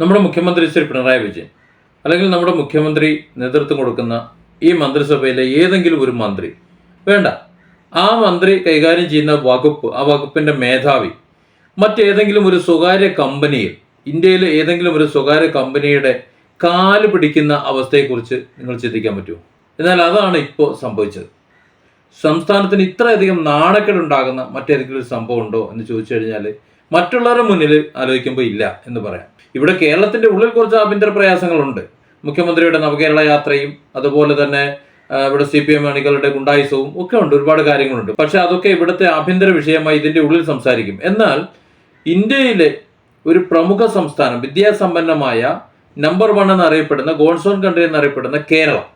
നമ്മുടെ മുഖ്യമന്ത്രി ശ്രീ പിണറായി വിജയൻ അല്ലെങ്കിൽ നമ്മുടെ മുഖ്യമന്ത്രി നേതൃത്വം കൊടുക്കുന്ന ഈ മന്ത്രിസഭയിലെ ഏതെങ്കിലും ഒരു മന്ത്രി വേണ്ട. ആ മന്ത്രി കൈകാര്യം ചെയ്യുന്ന വകുപ്പ് ആ വകുപ്പിന്റെ മേധാവി മറ്റേതെങ്കിലും ഒരു സ്വകാര്യ കമ്പനിയിൽ ഇന്ത്യയിലെ ഏതെങ്കിലും ഒരു സ്വകാര്യ കമ്പനിയുടെ കാൽ പിടിക്കുന്ന അവസ്ഥയെക്കുറിച്ച് നിങ്ങൾ ചിന്തിക്കാൻ പറ്റുമോ? എന്നാൽ അതാണ് ഇപ്പോൾ സംഭവിച്ചത്. സംസ്ഥാനത്തിന് ഇത്രയധികം നാണക്കേടുണ്ടാകുന്ന മറ്റേതെങ്കിലും ഒരു സംഭവം ഉണ്ടോ എന്ന് ചോദിച്ചു കഴിഞ്ഞാൽ മറ്റുള്ളവരുടെ മുന്നിൽ ആലോചിക്കുമ്പോൾ ഇല്ല എന്ന് പറയാം. ഇവിടെ കേരളത്തിന്റെ ഉള്ളിൽ കുറച്ച് ആഭ്യന്തര പ്രയാസങ്ങളുണ്ട്. മുഖ്യമന്ത്രിയുടെ നവകേരള യാത്രയും അതുപോലെ തന്നെ ഇവിടെ സി പി എം അണികളുടെ ഗുണ്ടായുസവും ഒക്കെ ഉണ്ട് ഒരുപാട് കാര്യങ്ങളുണ്ട്. പക്ഷെ അതൊക്കെ ഇവിടുത്തെ ആഭ്യന്തര വിഷയമായി ഇതിന്റെ ഉള്ളിൽ സംസാരിക്കും. എന്നാൽ ഇന്ത്യയിലെ ഒരു പ്രമുഖ സംസ്ഥാനം വിദ്യാസമ്പന്നമായ നമ്പർ വൺ എന്നറിയപ്പെടുന്ന ഗോൺസോൺ കൺട്രി എന്നറിയപ്പെടുന്ന കേരളം.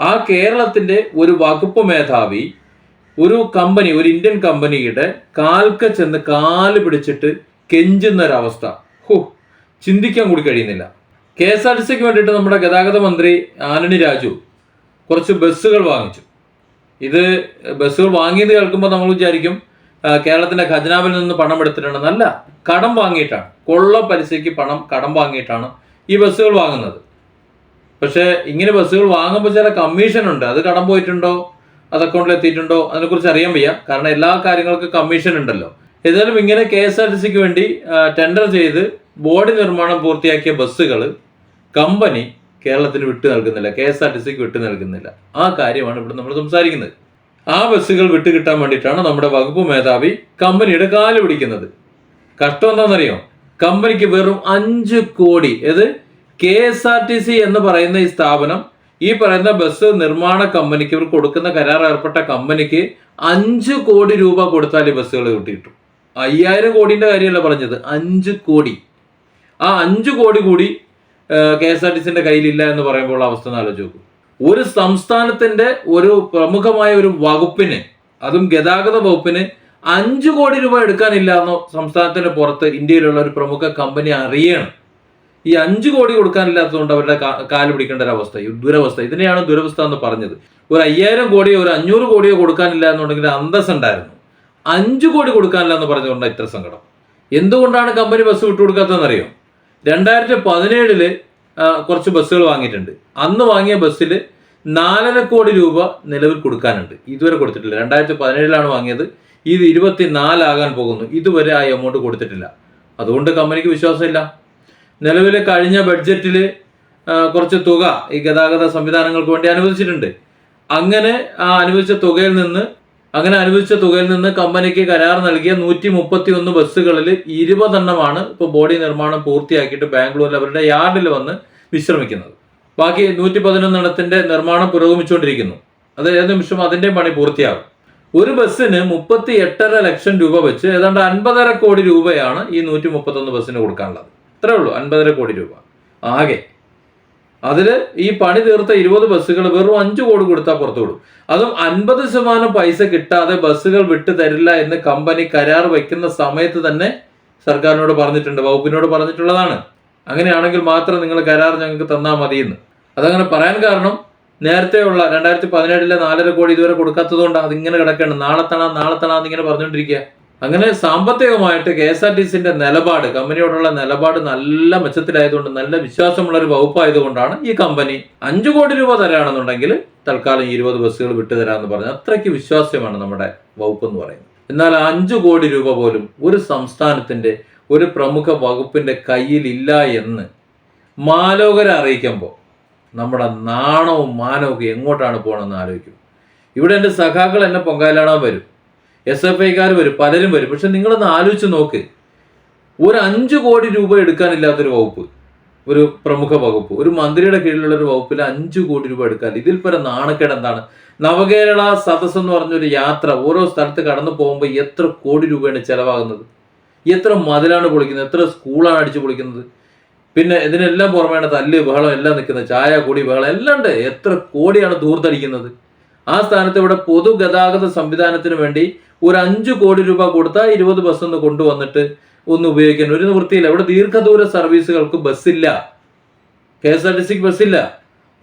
ആ കേരളത്തിന്റെ ഒരു വകുപ്പ് മേധാവി ഒരു കമ്പനി ഒരു ഇന്ത്യൻ കമ്പനിയുടെ കാൽക്ക ചെന്ന് കാൽ പിടിച്ചിട്ട് കെഞ്ചുന്ന ഒരവസ്ഥ ഹോ. ചിന്തിക്കാൻ കൂടി കഴിയുന്നില്ല. കെ എസ് ആർ ടി സിക്ക് വേണ്ടിയിട്ട് നമ്മുടെ ഗതാഗത മന്ത്രി ആനണി രാജു കുറച്ച് ബസ്സുകൾ വാങ്ങിച്ചു. ഇത് ബസ്സുകൾ വാങ്ങിയത് കേൾക്കുമ്പോൾ നമ്മൾ വിചാരിക്കും കേരളത്തിന്റെ ഖജനാവിൽ നിന്ന് പണം എടുത്തിട്ടുണ്ടെന്നല്ല കടം വാങ്ങിയിട്ടാണ്. കൊള്ള പലിശയ്ക്ക് പണം കടം വാങ്ങിയിട്ടാണ് ഈ ബസ്സുകൾ വാങ്ങുന്നത്. പക്ഷേ ഇങ്ങനെ ബസ്സുകൾ വാങ്ങുമ്പോൾ ചില കമ്മീഷൻ ഉണ്ട്. അത് കടം പോയിട്ടുണ്ടോ? അത് അക്കൗണ്ടിൽ എത്തിയിട്ടുണ്ടോ? അതിനെക്കുറിച്ച് അറിയാൻ വയ്യ. കാരണം എല്ലാ കാര്യങ്ങൾക്കും കമ്മീഷൻ ഉണ്ടല്ലോ. ഏതായാലും ഇങ്ങനെ കെ എസ് ആർ ടി സിക്ക് വേണ്ടി ടെൻഡർ ചെയ്ത് ബോഡി നിർമ്മാണം പൂർത്തിയാക്കിയ ബസ്സുകൾ കമ്പനി കേരളത്തിന് വിട്ടു നൽകുന്നില്ല കെ എസ് ആർ ടി സിക്ക് വിട്ടു നൽകുന്നില്ല. ആ കാര്യമാണ് ഇവിടെ നമ്മൾ സംസാരിക്കുന്നത്. ആ ബസ്സുകൾ വിട്ടു കിട്ടാൻ വേണ്ടിയിട്ടാണ് നമ്മുടെ വകുപ്പ് മേധാവി കമ്പനിയുടെ കാൽ പിടിക്കുന്നത്. കഷ്ടം എന്താണെന്നറിയോ? കമ്പനിക്ക് വെറും അഞ്ച് കോടി ഇത് K S R T C എന്ന് പറയുന്ന ഈ സ്ഥാപനം ഈ പറയുന്ന ബസ് നിർമ്മാണ കമ്പനിക്ക് ഇവർ കൊടുക്കുന്ന കരാർ ഏർപ്പെട്ട കമ്പനിക്ക് അഞ്ച് കോടി രൂപ കൊടുത്താൽ ഈ ബസ്സുകൾ കിട്ടിയിട്ടു. അയ്യായിരം കോടിന്റെ കാര്യമല്ല പറഞ്ഞത് അഞ്ച് കോടി. ആ അഞ്ച് കോടി കൂടി കെ എസ് ആർ ടി സിന്റെ കയ്യിലില്ല എന്ന് പറയുമ്പോൾ അവസ്ഥ ആലോചിച്ച് നോക്കും. ഒരു സംസ്ഥാനത്തിന്റെ ഒരു പ്രമുഖമായ ഒരു വകുപ്പിന് അതും ഗതാഗത വകുപ്പിന് അഞ്ചു കോടി രൂപ എടുക്കാനില്ല എന്നോ സംസ്ഥാനത്തിന് പുറത്ത് ഇന്ത്യയിലുള്ള ഒരു പ്രമുഖ കമ്പനി അറിയണം. ഈ അഞ്ചു കോടി കൊടുക്കാനില്ലാത്തതുകൊണ്ട് അവരുടെ കാൽ പിടിക്കേണ്ട ഒരു അവസ്ഥ ദുരവസ്ഥ ഇതിനെയാണ് ദുരവസ്ഥ എന്ന് പറഞ്ഞത്. ഒരു അയ്യായിരം കോടിയോ ഒരു അഞ്ഞൂറ് കോടിയോ കൊടുക്കാനില്ല എന്നുണ്ടെങ്കിൽ അന്തസ് ഉണ്ടായിരുന്നു. അഞ്ചു കോടി കൊടുക്കാനില്ല എന്ന് പറഞ്ഞുകൊണ്ടാണ് ഇത്ര സങ്കടം. എന്തുകൊണ്ടാണ് കമ്പനി ബസ് വിട്ടുകൊടുക്കാത്തതെന്നറിയോ? രണ്ടായിരത്തി പതിനേഴിൽ കുറച്ച് ബസ്സുകൾ വാങ്ങിയിട്ടുണ്ട്. അന്ന് വാങ്ങിയ ബസ്സിൽ നാലര കോടി രൂപ നിലവിൽ കൊടുക്കാനുണ്ട്. ഇതുവരെ കൊടുത്തിട്ടില്ല. രണ്ടായിരത്തി പതിനേഴിലാണ് വാങ്ങിയത്. ഇത് ഇരുപത്തി നാലാകാൻ പോകുന്നു. ഇതുവരെ ആ എമൗണ്ട് കൊടുത്തിട്ടില്ല. അതുകൊണ്ട് കമ്പനിക്ക് വിശ്വാസമില്ല. നിലവിൽ കഴിഞ്ഞ ബഡ്ജറ്റിൽ കുറച്ച് തുക ഈ ഗതാഗത സംവിധാനങ്ങൾക്ക് വേണ്ടി അനുവദിച്ചിട്ടുണ്ട്. അങ്ങനെ ആ അനുവദിച്ച തുകയിൽ നിന്ന് അങ്ങനെ അനുവദിച്ച തുകയിൽ നിന്ന് കമ്പനിക്ക് കരാർ നൽകിയ നൂറ്റി മുപ്പത്തി ഒന്ന് ബസ്സുകളിൽ ഇരുപതെണ്ണമാണ് ഇപ്പോൾ ബോഡി നിർമ്മാണം പൂർത്തിയാക്കിയിട്ട് ബാംഗ്ലൂരിൽ അവരുടെ യാർഡിൽ വന്ന് വിശ്രമിക്കുന്നത്. ബാക്കി നൂറ്റി പതിനൊന്നെണ്ണത്തിന്റെ നിർമ്മാണം പുരോഗമിച്ചുകൊണ്ടിരിക്കുന്നു. അത് ഏത് നിമിഷം അതിന്റെ പണി പൂർത്തിയാകും. ഒരു ബസ്സിന് മുപ്പത്തി എട്ടര ലക്ഷം രൂപ വെച്ച് ഏതാണ്ട് അൻപതര കോടി രൂപയാണ് ഈ നൂറ്റി മുപ്പത്തൊന്ന് ബസ്സിന് കൊടുക്കാനുള്ളത്. ഇത്രേ ഉള്ളൂ അൻപതര കോടി രൂപ. ആകെ അതിൽ ഈ പണി തീർത്ത ഇരുപത് ബസ്സുകൾ വെറും അഞ്ചു കോടി കൊടുത്താൽ പുറത്തു വിടും. അതും അൻപത് ശതമാനം പൈസ കിട്ടാതെ ബസ്സുകൾ വിട്ടു തരില്ല എന്ന് കമ്പനി കരാർ വയ്ക്കുന്ന സമയത്ത് തന്നെ സർക്കാരിനോട് പറഞ്ഞിട്ടുണ്ട് വകുപ്പിനോട് പറഞ്ഞിട്ടുള്ളതാണ്. അങ്ങനെയാണെങ്കിൽ മാത്രം നിങ്ങൾ കരാർ ഞങ്ങൾക്ക് തന്നാൽ മതിയെന്ന്. അതങ്ങനെ പറയാൻ കാരണം നേരത്തെയുള്ള രണ്ടായിരത്തി പതിനേഴിലെ നാലര കോടി ഇതുവരെ കൊടുക്കാത്തതുകൊണ്ട് അതിങ്ങനെ കിടക്കേണ്ട നാളെ തണാ നാളെ തണ എന്നിങ്ങനെ പറഞ്ഞുകൊണ്ടിരിക്കുക അങ്ങനെ സാമ്പത്തികമായിട്ട് കെ എസ് ആർ ടി സിന്റെ നിലപാട് കമ്പനിയോടുള്ള നിലപാട് നല്ല മെച്ചത്തിലായതുകൊണ്ട് നല്ല വിശ്വാസമുള്ള ഒരു വകുപ്പായതുകൊണ്ടാണ് ഈ കമ്പനി അഞ്ചു കോടി രൂപ തരാണെന്നുണ്ടെങ്കിൽ തൽക്കാലം ഇരുപത് ബസ്സുകൾ വിട്ടു തരാമെന്ന് പറഞ്ഞു അത്രയ്ക്ക് വിശ്വാസ്യമാണ് നമ്മുടെ വകുപ്പ് എന്ന് പറയുന്നത്. എന്നാൽ അഞ്ചു കോടി രൂപ പോലും ഒരു സംസ്ഥാനത്തിന്റെ ഒരു പ്രമുഖ വകുപ്പിന്റെ കയ്യിലില്ല എന്ന് മാലോകരെ അറിയിക്കുമ്പോൾ നമ്മുടെ നാണവും മാനവും എങ്ങോട്ടാണ് പോകണമെന്ന് ആലോചിക്കും. ഇവിടെ എന്റെ സഖാക്കൾ എന്നെ പൊങ്കാലാടാൻ വരും? എസ് എഫ് ഐക്കാർ വരും പലരും വരും. പക്ഷെ നിങ്ങളൊന്ന് ആലോചിച്ച് നോക്ക്. ഒരു അഞ്ച് കോടി രൂപ എടുക്കാനില്ലാത്തൊരു വകുപ്പ് ഒരു പ്രമുഖ വകുപ്പ് ഒരു മന്ത്രിയുടെ കീഴിലുള്ള ഒരു വകുപ്പിൽ അഞ്ചു കോടി രൂപ എടുക്കാൻ ഇതിൽ പരം നാണക്കേട് എന്താണ്? നവകേരള സദസ് എന്ന് പറഞ്ഞൊരു യാത്ര ഓരോ സ്ഥലത്ത് കടന്നു പോകുമ്പോൾ എത്ര കോടി രൂപയാണ് ചെലവാകുന്നത്? എത്ര മതിലാണ് പൊളിക്കുന്നത്? എത്ര സ്കൂളാണ് അടിച്ചു പൊളിക്കുന്നത്? പിന്നെ ഇതിനെല്ലാം പുറമേണ തല്ല് ബഹളം എല്ലാം നിൽക്കുന്നത് ചായ കൂടി ബഹളം എല്ലാം ഉണ്ട്. എത്ര കോടിയാണ് ദൂർത്തടിക്കുന്നത്? ആ സ്ഥാനത്ത് ഇവിടെ പൊതുഗതാഗത സംവിധാനത്തിന് വേണ്ടി ഒരു അഞ്ചു കോടി രൂപ കൊടുത്താൽ ഇരുപത് ബസ് ഒന്ന് കൊണ്ടുവന്നിട്ട് ഒന്ന് ഉപയോഗിക്കാൻ ഒരു നിവൃത്തിയില്ല. ഇവിടെ ദീർഘദൂര സർവീസുകൾക്ക് ബസ്സില്ല കെ എസ് ആർ ടി സിക്ക് ബസ്സില്ല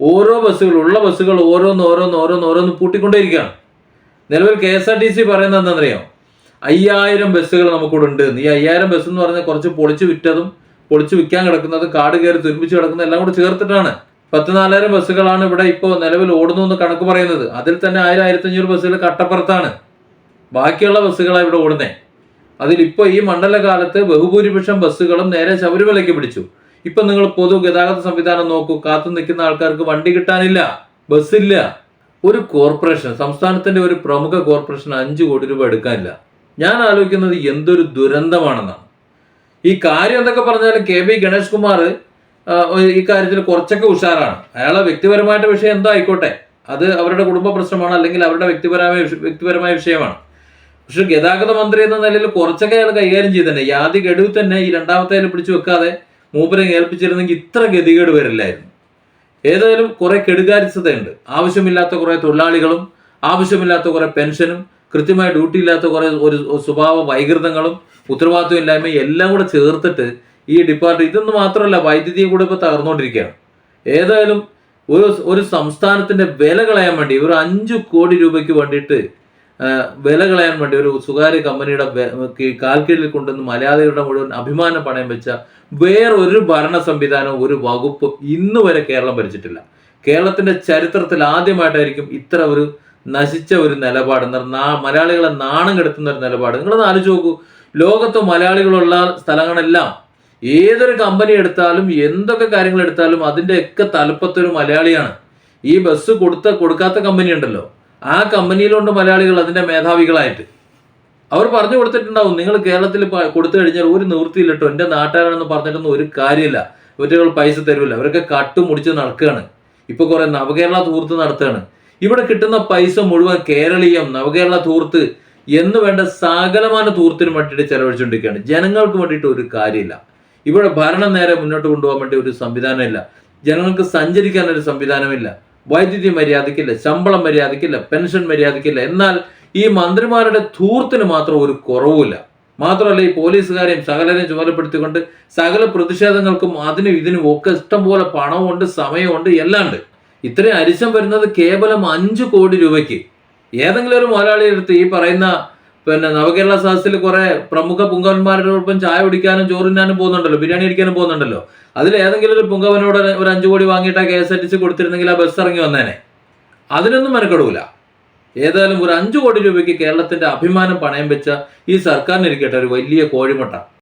ഓരോ ബസ്സുകൾ ഉള്ള ബസ്സുകൾ ഓരോന്ന് ഓരോന്ന് ഓരോന്ന് ഓരോന്ന് പൂട്ടിക്കൊണ്ടേയിരിക്കുകയാണ്. നിലവിൽ K S R T C പറയുന്നത് എന്താണെന്നറിയാം? അയ്യായിരം ബസ്സുകൾ നമുക്കിവിടെ ഉണ്ട്. ഈ അയ്യായിരം ബസ് എന്ന് പറഞ്ഞാൽ കുറച്ച് പൊളിച്ച് വിറ്റതും പൊളിച്ചു വിൽക്കാൻ കിടക്കുന്നതും കാട് കയറി തുരുമ്പിച്ച് കിടക്കുന്നതും എല്ലാം കൂടെ ചേർത്തിട്ടാണ്. പത്ത് നാലായിരം ബസ്സുകളാണ് ഇവിടെ ഇപ്പോൾ നിലവിൽ ഓടുന്നു എന്ന് കണക്ക് പറയുന്നത്. അതിൽ തന്നെ ആയിരം ആയിരത്തഞ്ഞൂറ് ബസ്സുകൾ കട്ടപ്പുറത്താണ്. ബാക്കിയുള്ള ബസ്സുകളാണ് ഇവിടെ ഓടുന്നത് അതിലിപ്പോൾ ഈ മണ്ഡലകാലത്ത് ബഹുഭൂരിപക്ഷം ബസ്സുകളും നേരെ ശബരിമലയ്ക്ക് പിടിച്ചു. ഇപ്പം നിങ്ങൾ പൊതു ഗതാഗത സംവിധാനം നോക്കൂ. കാത്തു നിൽക്കുന്ന ആൾക്കാർക്ക് വണ്ടി കിട്ടാനില്ല. ബസ്സില്ല. ഒരു കോർപ്പറേഷൻ സംസ്ഥാനത്തിന്റെ ഒരു പ്രമുഖ കോർപ്പറേഷൻ അഞ്ച് കോടി രൂപ എടുക്കാനില്ല. ഞാൻ ആലോചിക്കുന്നത് എന്തൊരു ദുരന്തമാണെന്നാണ്. ഈ കാര്യം എന്തൊക്കെ പറഞ്ഞാലും കെ ബി ഗണേഷ് കുമാർ ഈ കാര്യത്തിൽ കുറച്ചൊക്കെ ഉഷാറാണ്. അയാളെ വ്യക്തിപരമായിട്ട് വിഷയം എന്തോ ആയിക്കോട്ടെ. അത് അവരുടെ കുടുംബ പ്രശ്നമാണ് അല്ലെങ്കിൽ അവരുടെ വ്യക്തിപരമായ വ്യക്തിപരമായ വിഷയമാണ്. പക്ഷെ ഗതാഗത മന്ത്രി എന്ന നിലയിൽ കുറച്ചൊക്കെ അയാൾ കൈകാര്യം ചെയ്തന്നെ യാതി ഗഡുവിൽ തന്നെ ഈ രണ്ടാമത്തെ പിടിച്ചു വെക്കാതെ മൂപ്പരെ ഏൽപ്പിച്ചിരുന്നെങ്കിൽ ഇത്ര ഗതികേട് വരില്ലായിരുന്നു. ഏതായാലും കുറെ കെടുകാര്യസ്ഥതയുണ്ട്. ആവശ്യമില്ലാത്ത കുറെ തൊഴിലാളികളും ആവശ്യമില്ലാത്ത കുറെ പെൻഷനും കൃത്യമായ ഡ്യൂട്ടി ഇല്ലാത്ത കുറെ ഒരു സ്വഭാവ വൈകൃതങ്ങളും ഉത്തരവാദിത്വം ഇല്ലായ്മയും എല്ലാം കൂടെ ചേർത്തിട്ട് ഈ ഡിപ്പാർട്ട്മെന്റ് ഇതൊന്നും മാത്രമല്ല വൈദ്യുതിയും കൂടെ ഇപ്പോൾ തകർന്നുകൊണ്ടിരിക്കുകയാണ് ഏതായാലും ഒരു ഒരു സംസ്ഥാനത്തിന്റെ വില കളയാൻ വേണ്ടി ഒരു അഞ്ചു കോടി രൂപയ്ക്ക് വേണ്ടിയിട്ട് വില കളയാൻ വേണ്ടി ഒരു സ്വകാര്യ കമ്പനിയുടെ കാൽക്കീഴിൽ കൊണ്ടുവന്ന് മലയാളികളുടെ മുഴുവൻ അഭിമാനം പണയം വെച്ച വേറൊരു ഭരണ സംവിധാനവും ഒരു വകുപ്പ് ഇന്ന് വരെ കേരളം ഭരിച്ചിട്ടില്ല. കേരളത്തിന്റെ ചരിത്രത്തിൽ ആദ്യമായിട്ടായിരിക്കും ഇത്ര ഒരു നശിച്ച ഒരു നിലപാട് മലയാളികളെ നാണം കെടുത്തുന്ന ഒരു നിലപാട്. നിങ്ങളൊന്ന് ആലോചിച്ച് നോക്കൂ. ലോകത്ത് മലയാളികളുള്ള സ്ഥലങ്ങളെല്ലാം ഏതൊരു കമ്പനി എടുത്താലും എന്തൊക്കെ കാര്യങ്ങൾ എടുത്താലും അതിന്റെയൊക്കെ തലപ്പത്തൊരു മലയാളിയാണ്. ഈ ബസ് കൊടുത്ത കൊടുക്കാത്ത കമ്പനി ഉണ്ടല്ലോ. ആ കമ്പനിയിലുണ്ട് മലയാളികൾ അതിന്റെ മേധാവികളായിട്ട്. അവർ പറഞ്ഞു കൊടുത്തിട്ടുണ്ടാവും നിങ്ങൾ കേരളത്തിൽ കൊടുത്തു കഴിഞ്ഞാൽ ഒരു നിവൃത്തിയില്ലട്ടോ എന്റെ നാട്ടുകാരാണെന്ന് പറഞ്ഞിട്ടൊന്നും ഒരു കാര്യമില്ല. ഇവറ്റുകൾ പൈസ തരുമില്ല അവരൊക്കെ കട്ടു മുടിച്ച് നടക്കുകയാണ്. ഇപ്പോൾ കുറെ നവകേരള തൂർത്ത് നടത്തുകയാണ്. ഇവിടെ കിട്ടുന്ന പൈസ മുഴുവൻ കേരളീയം നവകേരള തൂർത്ത് എന്ന് വേണ്ട സകലമാന തൂർത്തിന് വേണ്ടിയിട്ട് ചെലവഴിച്ചുകൊണ്ടിരിക്കുകയാണ്. ജനങ്ങൾക്ക് വേണ്ടിയിട്ട് ഒരു കാര്യമില്ല. ഇവിടെ ഭരണം നേരെ മുന്നോട്ട് കൊണ്ടുപോകാൻ വേണ്ടി ഒരു സംവിധാനമില്ല. ജനങ്ങൾക്ക് സഞ്ചരിക്കാൻ ഒരു സംവിധാനമില്ല. വൈദ്യുതി മര്യാദയ്ക്കില്ല ശമ്പളം മര്യാദയ്ക്കില്ല പെൻഷൻ മര്യാദയ്ക്കില്ല. എന്നാൽ ഈ മന്ത്രിമാരുടെ ധൂർത്തിന് മാത്രം ഒരു കുറവുമില്ല. മാത്രമല്ല ഈ പോലീസുകാരെയും സകലരെയും ചുമതലപ്പെടുത്തിക്കൊണ്ട് സകല പ്രതിഷേധങ്ങൾക്കും അതിനും ഇതിനും ഒക്കെ ഇഷ്ടം പോലെ പണമുണ്ട് സമയമുണ്ട് എല്ലാം ഉണ്ട്. ഇത്രയും അരിശം വരുന്നത് കേവലം അഞ്ചു കോടി രൂപയ്ക്ക്. ഏതെങ്കിലും ഒരു മുതലാളിയെടുത്ത് ഈ പറയുന്ന പിന്നെ നവകേരള സദസ്സിൽ കുറെ പ്രമുഖ പുങ്കവന്മാരോടൊപ്പം ചായ കുടിക്കാനും ചോറിനാനും പോകുന്നുണ്ടല്ലോ ബിരിയാണി അടിക്കാനും പോകുന്നുണ്ടല്ലോ. അതിൽ ഏതെങ്കിലും ഒരു പുങ്കവനോട് ഒരു അഞ്ചു കോടി വാങ്ങിയിട്ട് K S R T C കൊടുത്തിരുന്നെങ്കിൽ ആ ബസ് ഇറങ്ങി വന്നേനെ. അതിനൊന്നും മെനക്കെടൂല. ഏതായാലും ഒരു അഞ്ചു കോടി രൂപയ്ക്ക് കേരളത്തിന്റെ അഭിമാനം പണയം വെച്ച ഈ സർക്കാരിനിരിക്കട്ടെ ഒരു വലിയ കോഴിമുട്ട.